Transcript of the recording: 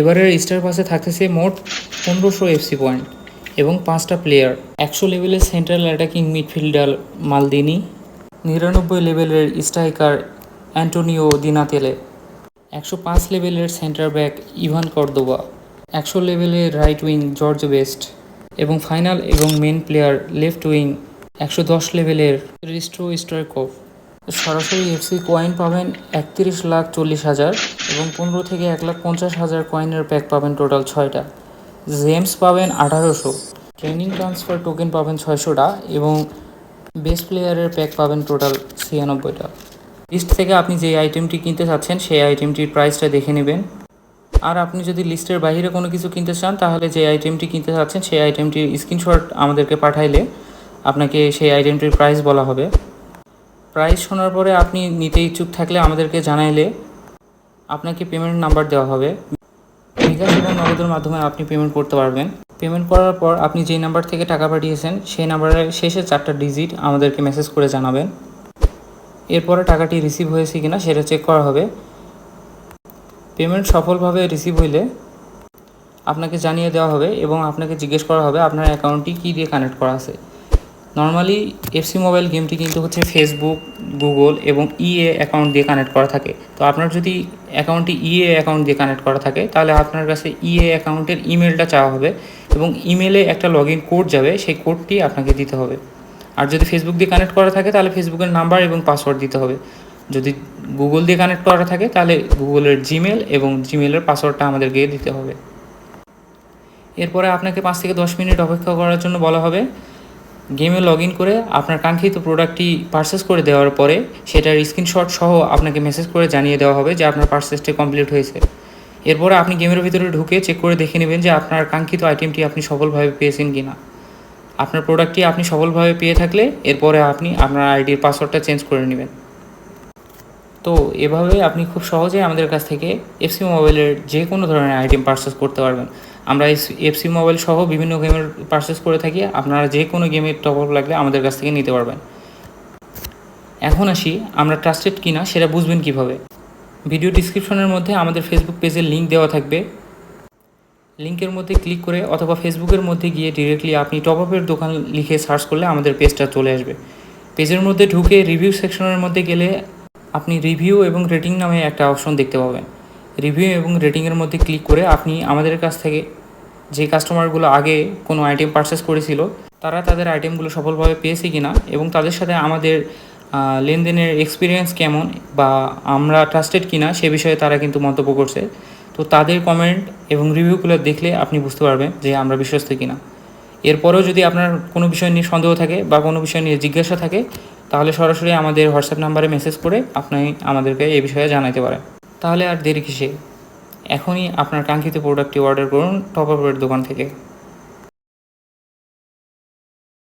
এবারের স্টার পাসে থাকতেছে মোট পনেরোশো এফসি পয়েন্ট এবং পাঁচটা প্লেয়ার। একশো লেভেলের সেন্ট্রাল অ্যাটাকিং মিডফিল্ডার মালদিনি, নিরানব্বই লেভেলের স্ট্রাইকার অ্যান্টোনিও দিনাতেলে, একশো পাঁচ লেভেলের সেন্টার ব্যাক ইভান কর্দোবা, একশো লেভেলের রাইট উইং জর্জ বেস্ট এবং ফাইনাল এবং মেন প্লেয়ার লেফট উইং একশো দশ লেভেলের রিস্ট্রো স্ট্রাইকভ সরাসরি এফসি কয়েন পাবেন একত্রিশ লাখ চল্লিশ হাজার এবং পনেরো থেকে এক লাখ পঞ্চাশ হাজার কয়েনের প্যাক পাবেন টোটাল ছয়টা। জেমস পাবেন আঠারোশো। ট্রেনিং ট্রান্সফার টোকেন পাবেন ছয়শোটা এবং বেস্ট প্লেয়ারের প্যাক পাবেন টোটাল ছিয়ানব্বইটা। লিস্ট থেকে আপনি যে আইটেমটি কিনতে চাচ্ছেন, সেই আইটেমটির প্রাইসটা দেখে নেবেন। আর আপনি যদি লিস্টের বাইরে কোনো কিছু কিনতে চান, তাহলে যে আইটেমটি কিনতে চাচ্ছেন, সেই আইটেমটির স্ক্রিনশট আমাদেরকে পাঠাইলে আপনাকে সেই আইটেমটির প্রাইস বলা হবে। প্রাইস শোনার পরে আপনি নিতে ইচ্ছুক থাকলে আমাদেরকে জানাইলে আপনাকে পেমেন্ট নাম্বার দেওয়া হবে। বিকাশ এবং নগদের মাধ্যমে আপনি পেমেন্ট করতে পারবেন। পেমেন্ট করার পর আপনি যেই নাম্বার থেকে টাকা পাঠিয়েছেন, সেই নাম্বারের শেষে চারটা ডিজিট আমাদেরকে মেসেজ করে জানাবেন। এরপরে টাকাটি রিসিভ হয়েছে কিনা সেটা চেক করা হবে। পেমেন্ট সফলভাবে রিসিভ হইলে আপনাকে জানিয়ে দেওয়া হবে এবং আপনাকে জিজ্ঞেস করা হবে আপনার অ্যাকাউন্টটি কী দিয়ে কানেক্ট করা আছে। নর্মালি এফসি মোবাইল গেমটি কিন্তু হচ্ছে ফেসবুক গুগল এবং ইএ অ্যাকাউন্ট দিয়ে কানেক্ট করা থাকে। তো আপনার যদি অ্যাকাউন্টটি ইএ অ্যাকাউন্ট দিয়ে কানেক্ট করা থাকে, তাহলে আপনার কাছে ইএ অ্যাকাউন্টের ইমেলটা চাওয়া হবে এবং ইমেলে একটা লগ ইন কোড যাবে, সেই কোডটি আপনাকে দিতে হবে। আর যদি ফেসবুক দিয়ে কানেক্ট করা থাকে, তাহলে ফেসবুকের নাম্বার এবং পাসওয়ার্ড দিতে হবে। যদি গুগল দিয়ে কানেক্ট করা থাকে, তাহলে গুগলের জিমেল এবং জিমেলের পাসওয়ার্ডটা আমাদেরকে দিতে হবে। এরপরে আপনাকে পাঁচ থেকে দশ মিনিট অপেক্ষা করার জন্য বলা হবে। গেমে লগ ইন করে আপনার কাঙ্ক্ষিত প্রোডাক্টটি পারচেস করে দেওয়ার পরে সেটার স্ক্রিনশট সহ আপনাকে মেসেজ করে জানিয়ে দেওয়া হবে যে আপনার পারচেসটি কমপ্লিট হয়েছে। এরপরে আপনি গেমের ভিতরে ঢুকে চেক করে দেখে নেবেন যে আপনার কাঙ্ক্ষিত আইটেমটি আপনি সফলভাবে পেয়েছেন কি না আপনার প্রোডাক্টটি আপনি সফলভাবে পেয়ে থাকলে এরপরে আপনি আপনার আইডির পাসওয়ার্ডটা চেঞ্জ করে নেবেন। তো এভাবে আপনি খুব সহজেই আমাদের কাছ থেকে এফসি মোবাইলের যে কোনো ধরনের আইটেম পারচেস করতে পারবেন। আমরা এফসি মোবাইল সহ বিভিন্ন গেমের পারচেস করে থাকি, আপনারা যে কোনো গেমের টপ আপ লাগলে আমাদের কাছ থেকে নিতে পারবেন। এখন আসি, আমরা ট্রাস্টেড কিনা সেটা বুঝবেন কীভাবে? ভিডিও ডিসক্রিপশনের মধ্যে আমাদের ফেসবুক পেজের লিঙ্ক দেওয়া থাকবে। লিঙ্কের মধ্যে ক্লিক করে অথবা ফেসবুকের মধ্যে গিয়ে ডিরেক্টলি আপনি টপ আপের দোকান লিখে সার্চ করলে আমাদের পেজটা চলে আসবে। পেজের মধ্যে ঢুকে রিভিউ সেকশনের মধ্যে গেলে আপনি রিভিউ এবং রেটিং নামে একটা অপশন দেখতে পাবেন। রিভিউ এবং রেটিংয়ের মধ্যে ক্লিক করে আপনি আমাদের কাছ থেকে যে কাস্টমারগুলো আগে কোনো আইটেম পারচেস করেছিল, তারা তাদের আইটেমগুলো সফলভাবে পেয়েছে কিনা এবং তাদের সাথে আমাদের লেনদেনের এক্সপিরিয়েন্স কেমন বা আমরা ট্রাস্টেড কিনা সে বিষয়ে তারা কিন্তু মন্তব্য করছে। তো তাদের কমেন্ট এবং রিভিউগুলো দেখলে আপনি বুঝতে পারবেন যে আমরা বিশ্বস্ত কিনা। এরপরেও যদি আপনার কোনো বিষয় নিয়ে সন্দেহ থাকে বা কোনো বিষয় নিয়ে জিজ্ঞাসা থাকে তাহলে সরাসরি আমাদের হোয়াটসঅ্যাপ নাম্বারে মেসেজ করে আপনি আমাদেরকে এই বিষয়ে জানাতে পারেন। তাহলে আর দেরি কিসে? এখনই আপনার কাঙ্ক্ষিত প্রোডাক্টটি অর্ডার করুন টপ আপের দোকান থেকে।